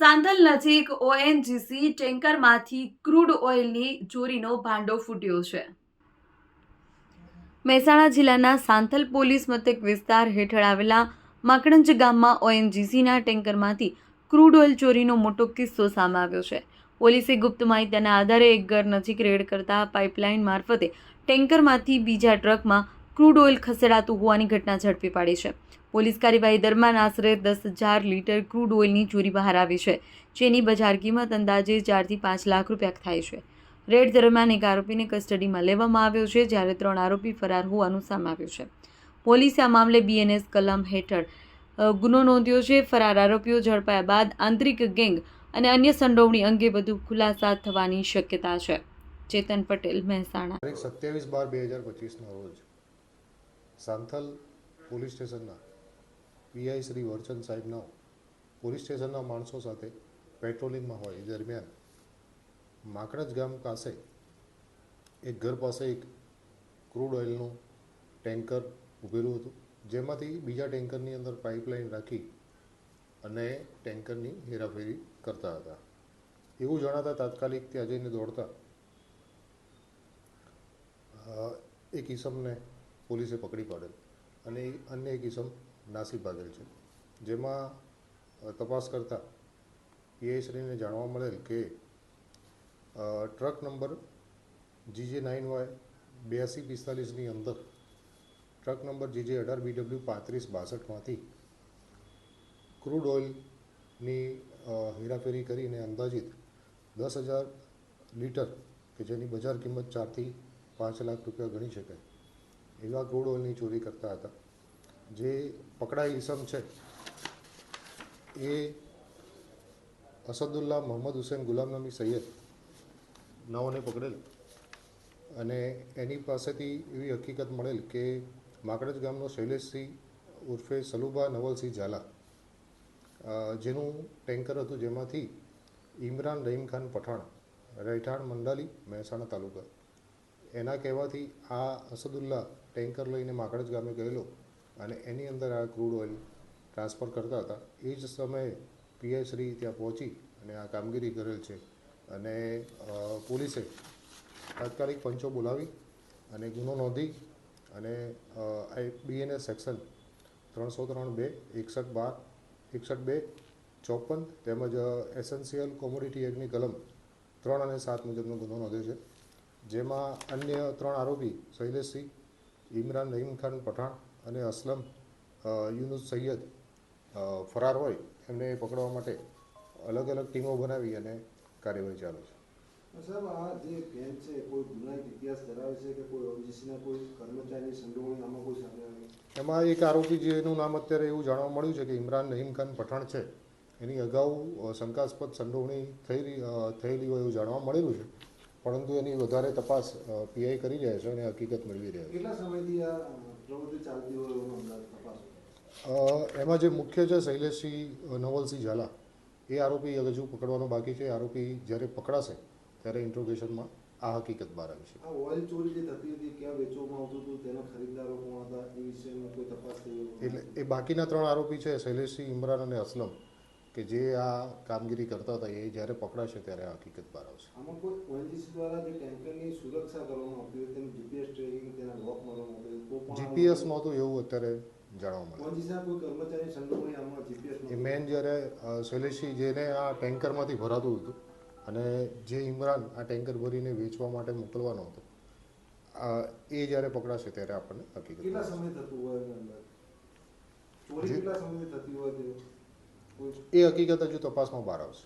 સાંથલ નજીક ONGC ટેન્કરમાંથી crude ઓઇલની ચોરીનો ભાંડો ફૂટ્યો છે. મહેસાણા જિલ્લાના સાંથલ પોલીસ મથક વિસ્તાર હેઠળ આવેલા માકડંજ ગામમાં ઓએનજીસીના ટેન્કરમાંથી ક્રૂડ ઓઇલ ચોરીનો મોટો કિસ્સો સામે આવ્યો છે. પોલીસે ગુપ્ત માહિતીના આધારે એક ઘર નજીક રેડ કરતા પાઇપલાઇન મારફતે ટેન્કરમાંથી બીજા ટ્રકમાં ક્રૂડ ઓઇલ ખસેડાતું હોવાની ઘટના ઝડપી પાડી છે. પોલીસ કાર્યવાહી દરમિયાન આશરે દસ હજાર લીટર ક્રૂડ ઓઇલની ચોરી બહાર આવી છે, જેની બજાર કિંમત અંદાજે ચારથી પાંચ લાખ રૂપિયા થાય છે. રેડ દરમિયાન એક આરોપીને કસ્ટડીમાં લેવામાં આવ્યો છે, જ્યારે ત્રણ આરોપી ફરાર હોવાનું સામે આવ્યું છે. પોલીસે આ મામલે બીએનએસ કલમ હેઠળ ગુનો નોંધ્યો છે. ફરાર આરોપીઓ ઝડપાયા બાદ આંતરિક ગેંગ અને અન્ય સંડોવણી અંગે વધુ ખુલાસા થવાની શક્યતા છે. ચેતન પટેલ, મહેસાણા. સત્યાવીસ બાર બે હજાર પચીસના રોજ સાંથલ પોલીસ સ્ટેશનના પીઆઈ શ્રી વર્ચન સાહેબના પોલીસ સ્ટેશનના માણસો સાથે પેટ્રોલિંગમાં હોય એ દરમિયાન માકડજ ગામ પાસે એક ઘર પાસે એક ક્રૂડ ઓઇલનું ટેન્કર ઊભેલું હતું. જેમાંથી બીજા ટેન્કરની અંદર પાઇપલાઇન રાખી અને ટેન્કરની હેરાફેરી કરતા હતા. એવું જણાતા તાત્કાલિક ત્યાં જઈને દોડતા એક ઈસમને પોલીસે પકડી પાડેલ અને અન્ય એક ઈસમ નાસી ભાગેલ છે. જેમાં તપાસ કરતા પીઆઈશ્રીને જાણવા મળેલ કે truck number GJ nine Y બ્યાસી પિસ્તાલીસની અંદર, ટ્રક નંબર જીજે અઢાર બીડબ્લ્યુ પાંત્રીસ બાસઠમાંથી ક્રૂડ ઓઇલની હેરાફેરી કરીને અંદાજિત દસ હજાર લીટર, કે જેની બજાર કિંમત ચારથી પાંચ લાખ રૂપિયા ગણી શકાય, એવા ક્રૂડ ઓઇલની ચોરી કરતા હતા. જે પકડાયેલ ઇસમ છે, એ અસદુલ્લા મોહમ્મદ હુસેન ગુલામ સૈયદ નાઓને પકડેલ. અને એની પાસેથી એવી હકીકત મળેલ કે માકડજ ગામનો શૈલેષસિંહ ઉર્ફે સલુબા નવલસિંહ ઝાલા જેનું ટેન્કર હતું જેમાંથી ઇમરાન રહીમ ખાન પઠાણ, રહેઠાણ મંડાલી, મહેસાણા તાલુકા. એના કહેવાથી આ અસદુલ્લા ટેન્કર લઈને માકડજ ગામે ગયેલો. અને એની અંદર આ ક્રૂડ ઓઇલ ટ્રાન્સફર કરતા હતા. એ જ સમયે પીએસરી ત્યાં પહોંચી અને આ કામગીરી કરેલ છે. અને પોલીસે તાત્કાલિક પંચો બોલાવી અને ગુનો નોંધી અને બીએનએસ સેક્શન ત્રણસો ત્રણ બે, એકસઠ બાર, એકસઠ બે, ચોપન તેમજ એસેન્શિયલ કોમોડિટી એક્ટની કલમ ત્રણ અને સાત મુજબનો ગુનો નોંધ્યો છે. જેમાં અન્ય ત્રણ આરોપી શૈલેષસિંહ, ઇમરાન રહીમ ખાન પઠાણ અને અસલમ યુનુસ સૈયદ ફરાર હોય એમને પકડવા માટે અલગ અલગ ટીમો બનાવી અને કાર્યવાહી ચાલુ છે. સાહેબ આ જે છે કોઈ ગુનાહિત ઇતિહાસ ધરાવે છે કે કોઈ ઓજીસીના કોઈ કર્મચારી સંડોવણી આમાં કોઈ સામે એમાં એક આરોપી જેનું નામ અત્યારે એવું જાણવા મળ્યું છે કે ઇમરાન રહીમ ખાન પઠાણ છે. એની અગાઉ શંકાસ્પદ સંડોવણી થઈ થયેલી હોય એવું જાણવા મળેલું છે. પરંતુ એની વધારે તપાસ પીઆઈ કરી રહ્યા છે અને હકીકત મેળવી રહ્યા છે. કેટલા સમયથી આ એમાં જે મુખ્ય છે શૈલેષસિંહ નવલસિંહ ઝાલા એ આરોપી હજુ પકડવાનો બાકી છે. આરોપી જ્યારે પકડાશે ત્યારે ઇન્ટ્રોગેશનમાં આ હકીકત બહાર આવી છે. ઓઇલ ચોરી જે થતી હતી ક્યાં વેચવામાં આવતું હતું તેના ખરીદદારો કોણ હતા એ વિશેનો કોઈ તપાસ થઈ એટલે એ બાકીના ત્રણ આરોપી છે શૈલેષસિંહ ઇમરાન અને અસલમ કે જે આ કામગીરી કરતા હતા એ જ્યારે પકડાશે ત્યારે આ હકીકત બહાર આવશે. આમાં કોઈ ઓએનજીસી દ્વારા જે ટેન્કરની સુરક્ષા કરવામાં આવતી હોય તેનું જીપીએસ જીપીએસ નહોતું એવું અત્યારે જાણવા મળે. એ મેન જ્યારે અ, જેને આ ટેન્કરમાંથી ભરાતું હતું અને જે ઇમરાન આ ટેન્કર ભરીને વેચવા માટે મોકલવાનો હતો એ જ્યારે પકડાશે ત્યારે આપણને હકીકત કેટલા સમય થતું હોય એ હકીકત હજુ તપાસમાં બહાર આવશે.